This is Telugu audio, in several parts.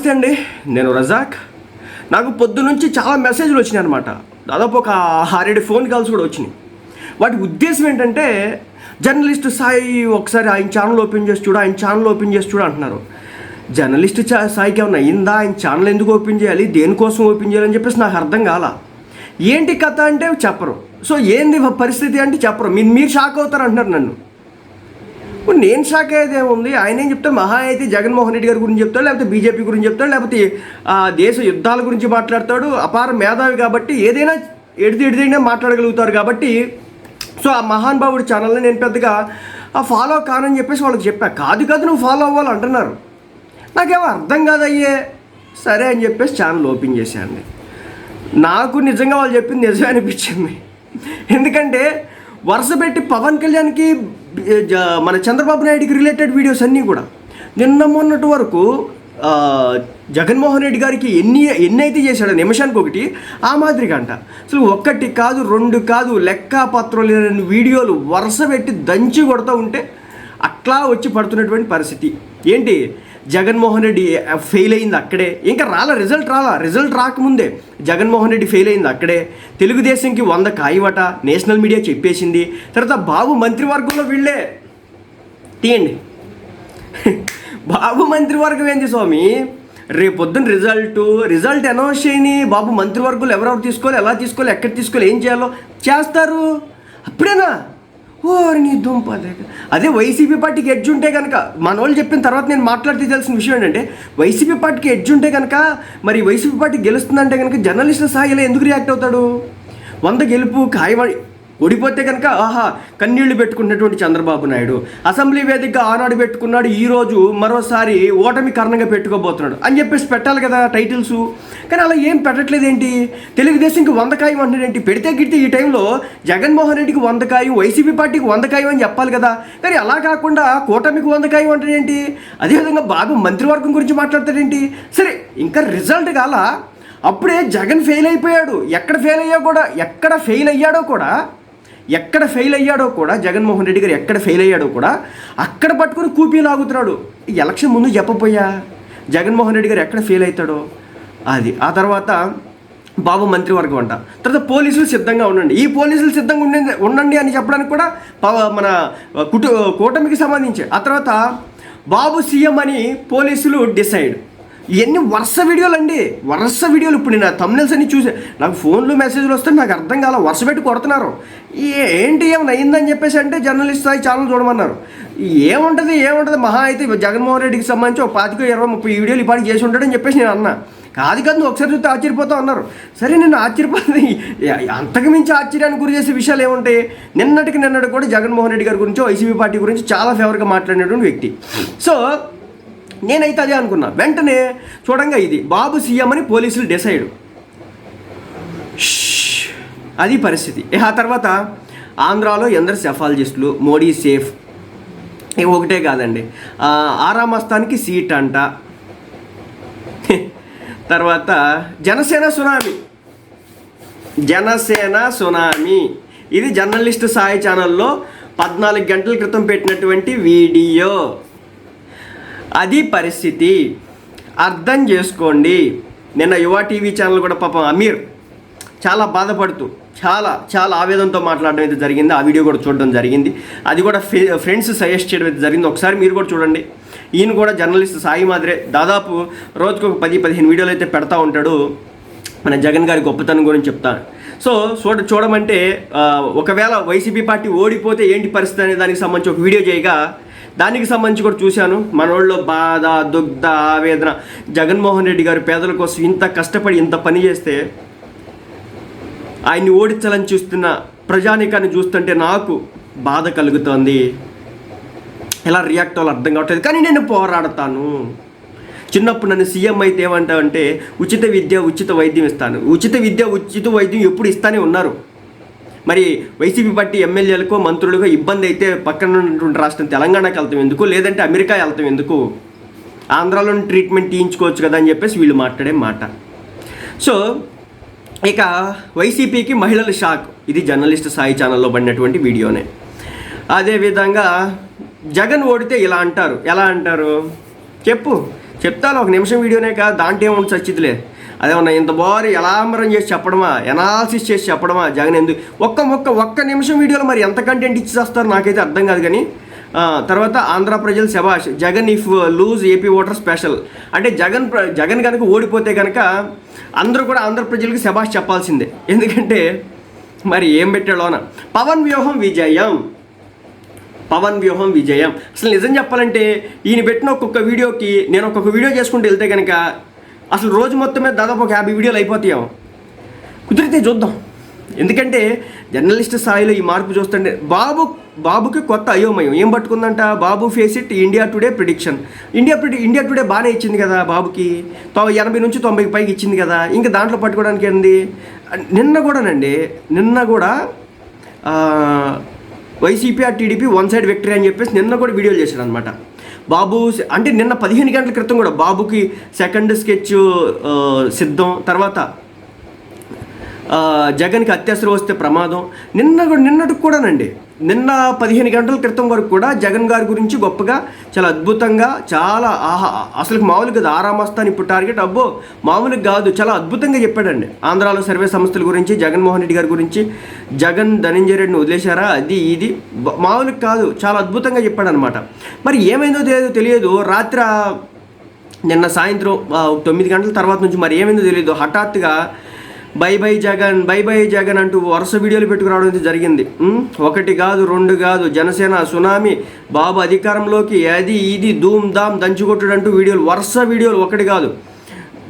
నమస్తే అండి. నేను రజాక్. నాకు పొద్దు నుంచి చాలా మెసేజ్లు వచ్చినాయి అనమాట దాదాపు ఒక ఆరేడు ఫోన్ కాల్స్ కూడా వచ్చినాయి. వాటి ఉద్దేశం ఏంటంటే జర్నలిస్ట్ సాయి ఒకసారి ఆయన ఛానల్ ఓపెన్ చేసి చూడు ఆయన ఛానల్ ఓపెన్ చేసి చూడు అంటున్నారు. జర్నలిస్ట్ చా సాయికి ఏమన్నా అయిందా? ఆయన ఛానల్ ఎందుకు ఓపెన్ చేయాలి? దేనికోసం ఓపెన్ చేయాలని చెప్పేసి నాకు అర్థం కాల. ఏంటి కథ అంటే చెప్పరు. సో ఏంది పరిస్థితి అంటే చెప్పరు. మీరు మీరు షాక్ అవుతారు అంటున్నారు నన్ను. ఇప్పుడు నేను షాక్ అయ్యేది ఏముంది? ఆయన ఏం చెప్తాడు? మహా అయితే జగన్మోహన్ రెడ్డి గారి గురించి చెప్తాడు లేకపోతే బీజేపీ గురించి చెప్తాడు లేకపోతే ఆ దేశ యుద్ధాల గురించి మాట్లాడతాడు. అపార మేధావి కాబట్టి ఏదైనా ఎడిది ఎడిదైనా మాట్లాడగలుగుతారు కాబట్టి సో ఆ మహానుభావుడి ఛానల్ని నేను పెద్దగా ఆ ఫాలో కానని చెప్పేసి వాళ్ళకి చెప్పా. కాదు కాదు నువ్వు ఫాలో అవ్వాలి అంటున్నారు నాకేమో అర్థం కాదయ్యే. సరే అని చెప్పేసి ఛానల్ ఓపెన్ చేశాను నాకు నిజంగా వాళ్ళు చెప్పింది నిజమే అనిపించింది. ఎందుకంటే వరుస పెట్టి పవన్ కళ్యాణ్కి మన చంద్రబాబు నాయుడికి రిలేటెడ్ వీడియోస్ అన్నీ కూడా. నిన్న మొన్నటి వరకు జగన్మోహన్ రెడ్డి గారికి ఎన్ని ఎన్ని అయితే చేశాడో నిమిషానికి ఒకటి ఆ మాదిరిగా అంట. అసలు ఒక్కటి కాదు రెండు కాదు లెక్క పత్రం లేని వీడియోలు వరుస పెట్టి దంచి కొడుతూ ఉంటే అట్లా వచ్చి పడుతున్నటువంటి పరిస్థితి. ఏంటి? జగన్మోహన్ రెడ్డి ఫెయిల్ అయింది అక్కడే. ఇంకా రాలా రిజల్ట్ రాలా? రిజల్ట్ రాకముందే జగన్మోహన్ రెడ్డి ఫెయిల్ అయింది అక్కడే. తెలుగుదేశంకి వంద కాయవట నేషనల్ మీడియా చెప్పేసింది. తర్వాత బాబు మంత్రివర్గంలో వీళ్ళే. తీయండి. బాబు మంత్రివర్గం ఏంది స్వామి? రేపొద్దున రిజల్ట్ రిజల్ట్ అనౌన్స్ చేయని బాబు మంత్రివర్గంలో ఎవరెవరు తీసుకోవాలి ఎలా తీసుకోవాలి ఎక్కడ తీసుకోవాలి ఏం చేయాలో చేస్తారు. అప్పుడేనా? ఓ నీ దుంప అదే వైసీపీ పార్టీకి ఎడ్జ్ ఉంటే కనుక మన వాళ్ళు చెప్పిన తర్వాత నేను మాట్లాడితే తెలిసిన విషయం ఏంటంటే వైసీపీ పార్టీకి ఎడ్జ్ ఉంటే కనుక మరి వైసీపీ పార్టీ గెలుస్తుందంటే కనుక జర్నలిస్టుల స్థాయిలో ఎందుకు రియాక్ట్ అవుతాడు? వంద గెలుపు ఖాయమని ఓడిపోతే కనుక ఆహా కన్నీళ్ళు పెట్టుకున్నటువంటి చంద్రబాబు నాయుడు. అసెంబ్లీ వేదికగా ఆనాడు పెట్టుకున్నాడు ఈరోజు మరోసారి ఓటమి కారణంగా పెట్టుకోబోతున్నాడు అని చెప్పేసి పెట్టాలి కదా టైటిల్స్. కానీ అలా ఏం పెట్టట్లేదు ఏంటి? తెలుగుదేశంకి వందకాయం అంటున్నాడు ఏంటి? పెడితే గిడితే ఈ టైంలో జగన్మోహన్ రెడ్డికి వందకాయం వైసీపీ పార్టీకి వందకాయం అని చెప్పాలి కదా. కానీ అలా కాకుండా కూటమికి వందకాయం అంటాడు ఏంటి? అదేవిధంగా బాబు మంత్రివర్గం గురించి మాట్లాడతాడేంటి సరే ఇంకా రిజల్ట్ కాలా? అప్పుడే జగన్ ఫెయిల్ అయిపోయాడు. ఎక్కడ ఫెయిల్ అయ్యా కూడా ఎక్కడ ఫెయిల్ అయ్యాడో కూడా ఎక్కడ ఫెయిల్ అయ్యాడో కూడా జగన్మోహన్ రెడ్డి గారు ఎక్కడ ఫెయిల్ అయ్యాడో కూడా అక్కడ పట్టుకుని కూపీ లాగుతున్నాడు. ఈ ఎలక్షన్ ముందు చెప్పపోయా జగన్మోహన్ రెడ్డి గారు ఎక్కడ ఫెయిల్ అవుతాడో? అది. ఆ తర్వాత బాబు మంత్రివర్గం అంట. తర్వాత పోలీసులు సిద్ధంగా ఉండండి. ఈ పోలీసులు సిద్ధంగా ఉండండి ఉండండి అని చెప్పడానికి కూడా పవ- మన కుటు కూటమికి సంబంధించి. ఆ తర్వాత బాబు సీఎం అని పోలీసులు డిసైడ్. ఇవన్నీ వరుస వీడియోలు అండి వరుస వీడియోలు ఇప్పుడు నేను తమ్నెల్స్ అన్ని చూసే నాకు ఫోన్లు మెసేజ్లు వస్తే నాకు అర్థం కాల వరుస పెట్టి కొడుతున్నారు. ఏ- ఏంటి ఏమైనా అయిందని చెప్పేసి అంటే జర్నలిస్ట్ స్థాయి ఛానల్ చూడమన్నారు. ఏముంటుంది ఏముంటుంది? మహా అయితే జగన్మోహన్ రెడ్డికి సంబంధించి ఒక పాతిక ఇరవై ముప్పై వీడియోలు ఇప్పటికి చేసి ఉంటాడని చెప్పేసి నేను అన్నా. కాదు కాదు ఒకసారి చూస్తే ఆశ్చర్యపోతా అన్నారు. సరే నేను ఆశ్చర్యపోతుంది అంతకు మించి ఆశ్చర్యానికి గురి చేసే విషయాలు ఏముంటాయి? నిన్నటికి నిన్నటి కూడా జగన్మోహన్ రెడ్డి గారి గురించి వైసీపీ పార్టీ గురించి చాలా ఫేవర్గా మాట్లాడినటువంటి వ్యక్తి. సో నేనైతే అదే అనుకున్నా. వెంటనే చూడంగా ఇది. బాబు సీఎం అని పోలీసులు డిసైడ్. అది పరిస్థితి. ఆ తర్వాత ఆంధ్రాలో ఎందరు సెఫాలజిస్టులు? మోడీ సేఫ్. ఇవి ఒకటే కాదండి. ఆరామస్థానికి సీట్ అంట. తర్వాత జనసేన సునామీ. జనసేన సునామీ. ఇది జర్నలిస్ట్ సాయి ఛానల్లో పద్నాలుగు గంటల క్రితం పెట్టినటువంటి వీడియో. అది పరిస్థితి. అర్థం చేసుకోండి. నిన్న యువ టీవీ ఛానల్ కూడా పాపం అమీర్ చాలా బాధపడుతూ చాలా చాలా ఆవేదనతో మాట్లాడడం అయితే జరిగింది. ఆ వీడియో కూడా చూడడం జరిగింది. అది కూడా ఫే ఫ్రెండ్స్ సజెస్ట్ చేయడం అయితే జరిగింది. ఒకసారి మీరు కూడా చూడండి. ఈయన కూడా జర్నలిస్ట్ సాయి మాదిరే దాదాపు రోజుకు ఒక పది పదిహేను వీడియోలు అయితే పెడతా ఉంటాడు. మన జగన్ గారి గొప్పతనం గురించి చెప్తాను సో చూడ చూడమంటే ఒకవేళ వైసీపీ పార్టీ ఓడిపోతే ఏంటి పరిస్థితి అనే దానికి సంబంధించి ఒక వీడియో చేయగా దానికి సంబంధించి కూడా చూశాను. మనోళ్ళలో బాధ దుగ్ధ ఆవేదన. జగన్మోహన్ రెడ్డి గారు పేదల కోసం ఇంత కష్టపడి ఇంత పని చేస్తే ఆయన్ని ఓడించాలని చూస్తున్న ప్రజానికాన్ని చూస్తుంటే నాకు బాధ కలుగుతోంది. ఎలా రియాక్ట్ అవ్వాలో అర్థం కావట్లేదు. కానీ నేను పోరాడతాను. చిన్నప్పుడు నన్ను సీఎం అయితే ఏమంటావంటే ఉచిత విద్య ఉచిత వైద్యం ఇస్తాను. ఉచిత విద్య ఉచిత వైద్యం ఎప్పుడు ఇస్తానే ఉన్నారు. మరి వైసీపీ పార్టీ ఎమ్మెల్యేలకు మంత్రులకు ఇబ్బంది అయితే పక్కన ఉన్నటువంటి రాష్ట్రం తెలంగాణకు వెళ్తాం ఎందుకు? లేదంటే అమెరికా వెళ్తాం ఎందుకు? ఆంధ్రాలోని ట్రీట్మెంట్ తీయించుకోవచ్చు కదా అని చెప్పేసి వీళ్ళు మాట్లాడే మాట. సో ఇక వైసీపీకి మహిళల షాక్. ఇది జర్నలిస్ట్ సాయి ఛానల్లో పడినటువంటి వీడియోనే. అదేవిధంగా జగన్ ఓడితే ఇలా అంటారు. ఎలా అంటారు? చెప్పు. చెప్తాను ఒక నిమిషం వీడియోనే కాదు దాంట్లో ఏముంటుంది చచ్చితులే అదేమన్నా ఇంత బోరు ఎలాంబరం చేసి చెప్పడమా? ఎనాలిసిస్ చేసి చెప్పడమా? జగన్ ఎందుకు? ఒక్క ఒక్క ఒక్క నిమిషం వీడియోలో మరి ఎంత కంటెంట్ ఇచ్చేస్తారు నాకైతే అర్థం కాదు కానీ తర్వాత ఆంధ్ర ప్రజలు శభాష్ Jagan if lose AP voter special అంటే జగన్ ప్ర- జగన్ కనుక ఓడిపోతే కనుక అందరూ కూడా ఆంధ్ర ప్రజలకు శబాష్ చెప్పాల్సిందే. ఎందుకంటే మరి ఏం పెట్టాడోన పవన్ వ్యూహం విజయం. పవన్ వ్యూహం విజయం. అసలు నిజం చెప్పాలంటే ఈయన పెట్టిన ఒక్కొక్క వీడియోకి నేను ఒక్కొక్క వీడియో చేసుకుంటూ వెళ్తే కనుక అసలు రోజు మొత్తం మీద దాదాపు ఒక యాభై వీడియోలు అయిపోతాయేమో. కుదిరితే చూద్దాం. ఎందుకంటే జర్నలిస్ట్ స్థాయిలో ఈ మార్పు చూస్తుంటే బాబు బాబుకి కొత్త అయోమయం. ఏం పట్టుకుందంట? Babu face it India today prediction India ప్రిడి India today బాగానే ఇచ్చింది కదా బాబుకి. తొ- ఎనభై నుంచి తొంభై పైకి ఇచ్చింది కదా. ఇంకా దాంట్లో పట్టుకోవడానికి ఏంది? నిన్న కూడానండి నిన్న కూడా వైసీపీ ఆ టీడీపీ వన్ సైడ్ విక్టరీ అని చెప్పేసి నిన్న కూడా వీడియోలు చేశాడు అనమాట బాబు అంటే నిన్న పదిహేను గంటల క్రితం కూడా బాబుకి సెకండ్ స్కెచ్ సిద్ధం తర్వాత జగన్కి అత్యవసరం వస్తే ప్రమాదం. నిన్న కూడా నిన్నటికి కూడానండి. నిన్న పదిహేను గంటల క్రితం వరకు కూడా జగన్ గారి గురించి గొప్పగా చాలా అద్భుతంగా చాలా ఆహా అసలు మామూలుగా కదా ఆరామస్తాను ఇప్పుడు టార్గెట్ అబ్బో మామూలుగా కాదు చాలా అద్భుతంగా చెప్పాడండి. ఆంధ్రాలో సర్వే సంస్థల గురించి జగన్మోహన్ రెడ్డి గారి గురించి జగన్ ధనంజయ రెడ్డిని వదిలేశారా అది ఇది మామూలుగా కాదు చాలా అద్భుతంగా చెప్పాడనమాట. మరి ఏమైందో తెలియదు తెలియదు రాత్రి నిన్న సాయంత్రం తొమ్మిది గంటల తర్వాత నుంచి మరి ఏమైందో తెలియదు హఠాత్తుగా bye bye Jagan bye bye Jagan అంటూ వరుస వీడియోలు పెట్టుకురావడం జరిగింది. ఒకటి కాదు రెండు కాదు జనసేన సునామీ బాబు అధికారంలోకి అది ఇది ధూమ్ ధామ్ దంచుకొట్టుడు అంటూ వీడియోలు వరుస వీడియోలు ఒకటి కాదు.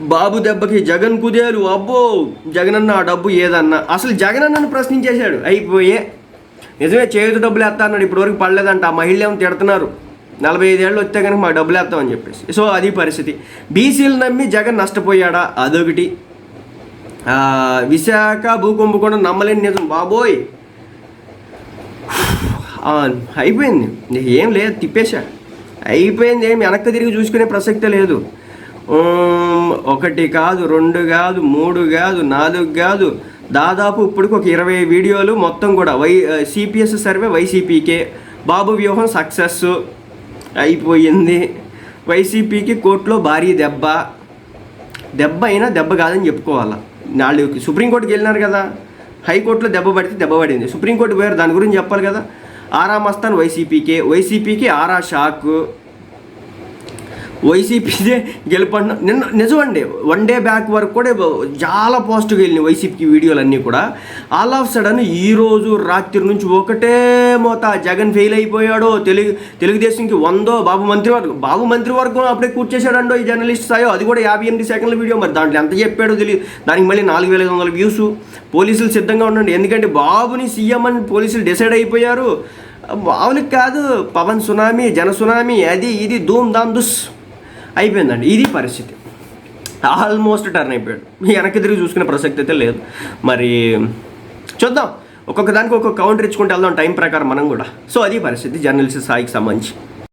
బాబు దెబ్బకి జగన్ కుదేలు అబ్బో! జగనన్న ఆ డబ్బు ఏదన్నా? అసలు జగనన్నను ప్రశ్నించేశాడు. అయిపోయే. నిజమే చేతి డబ్బులు వేస్తా అన్నాడు. ఇప్పటివరకు పడలేదంట. ఆ మహిళ ఏమో తిడుతున్నారు. నలభై ఐదేళ్ళు వస్తే కనుక మాకు డబ్బులు వేస్తామని చెప్పేసి. సో అది పరిస్థితి. బీసీలు నమ్మి జగన్ నష్టపోయాడా? అదొకటి. విశాఖ భూకుంభకోణం నమ్మలేని నిజం. బాబోయ్. అయిపోయింది. ఏం లేదు తిప్పేశా. అయిపోయింది ఏం వెనక్కి తిరిగి చూసుకునే ప్రసక్తే లేదు. ఒకటి కాదు రెండు కాదు మూడు కాదు నాలుగు కాదు. దాదాపు ఇప్పటికి ఒక ఇరవై వీడియోలు మొత్తం కూడా. వై సిపిఎస్ సర్వే వైసీపీకే. బాబు వ్యూహం సక్సెస్ అయిపోయింది. వైసీపీకి కోర్టులో భారీ దెబ్బ. దెబ్బ అయినా దెబ్బ కాదని చెప్పుకోవాలా? నాలుగు సుప్రీంకోర్టుకి వెళ్ళినారు కదా హైకోర్టులో దెబ్బ పడితే దెబ్బ పడింది. సుప్రీంకోర్టు పోయారు దాని గురించి చెప్పాలి కదా. ఆరా మస్తాన్ వైసీపీకే వైసీపీకి ఆరా షాక్. వైసీపీదే గెలుపడిన నిన్న నిజమండి వన్ డే బ్యాక్ వరకు కూడా చాలా పాజిటివ్గా వెళ్ళినాయి వైసీపీకి వీడియోలు అన్నీ కూడా ఆల్ ఆఫ్ సడన్ ఈ రోజు రాత్రి నుంచి ఒకటే మోత. జగన్ ఫెయిల్ అయిపోయాడో. తెలుగు తెలుగుదేశంకి వందో బాబు మంత్రివర్గం బాబు మంత్రివర్గం అప్పుడే కూర్చేశాడండో ఈ జర్నలిస్ట్ స్థాయో అది కూడా యాభై ఎనిమిది సెకండ్ల వీడియో మరి. దాంట్లో ఎంత చెప్పాడో తెలియదు దానికి మళ్ళీ నాలుగు వేల ఐదు వందల వ్యూస్ పోలీసులు సిద్ధంగా ఉండండి. ఎందుకంటే బాబుని సీఎం అని పోలీసులు డిసైడ్ అయిపోయారు. మామూలుగా కాదు. పవన్ సునామీ జన సునామీ అది ఇది ధూమ్ ధామ్ దుస్ అయిపోయిందండి. ఇది పరిస్థితి. ఆల్మోస్ట్ టర్న్ అయిపోయాడు. వెనక్కి తిరిగి చూసుకునే ప్రసక్తి అయితే లేదు. మరి చూద్దాం. ఒక్కొక్క దానికి ఒక్కొక్క కౌంటర్ ఇచ్చుకుంటూ వెళ్దాం. టైం ప్రకారం మనం కూడా. సో అది పరిస్థితి. జర్నలిస్ట్ స్థాయికి సంబంధించి.